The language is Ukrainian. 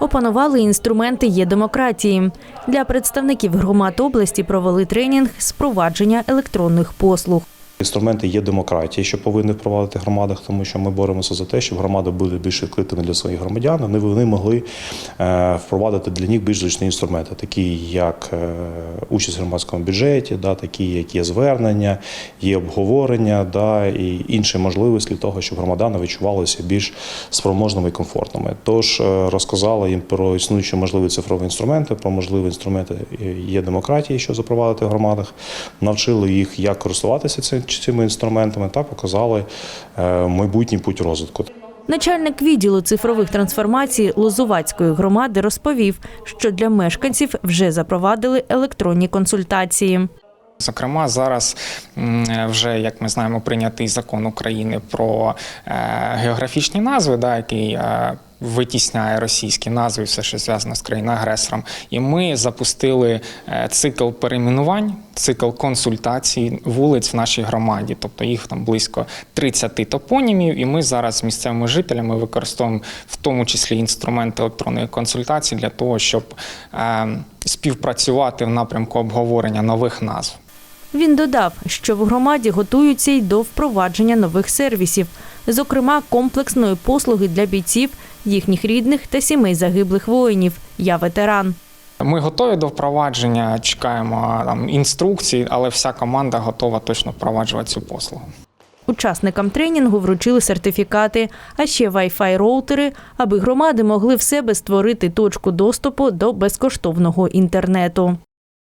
Опанували інструменти є демократії. Для представників громад області провели тренінг з провадження електронних послуг. Інструменти є демократії, що повинні впровадити громадах, тому що ми боремося за те, щоб громади були більш відкритими для своїх громадян. Вони вони могли е, впровадити для них більш зручні інструменти, такі як е, участь в громадському бюджеті, да, такі як є звернення, є обговорення, да, і інші можливості для того, щоб громадяни відчувалися більш спроможними і комфортними. Тож е, розказали їм про існуючі можливі цифрові інструменти, про можливі інструменти є демократії, що запровадити в громадах, навчили їх, як користуватися цим- цими інструментами, та показали е, майбутній путь розвитку. Начальник відділу цифрових трансформацій Лозувацької громади розповів, що для мешканців вже запровадили електронні консультації. Зокрема, зараз вже як ми знаємо, прийнятий закон України про е, географічні назви, да, який е, витісняє російські назви, все, що зв'язано з країною-агресором. І ми запустили е, цикл перейменувань, цикл консультацій вулиць в нашій громаді. Тобто їх там близько 30 топонімів. І ми зараз з місцевими жителями використовуємо в тому числі інструменти електронної консультації для того, щоб е, співпрацювати в напрямку обговорення нових назв. Він додав, що в громаді готуються й до впровадження нових сервісів, зокрема комплексної послуги для бійців, їхніх рідних та сімей загиблих воїнів. Я ветеран. Ми готові до впровадження, чекаємо там інструкцій, але вся команда готова точно впроваджувати цю послугу. Учасникам тренінгу вручили сертифікати, а ще Wi-Fi роутери, аби громади могли в себе створити точку доступу до безкоштовного інтернету.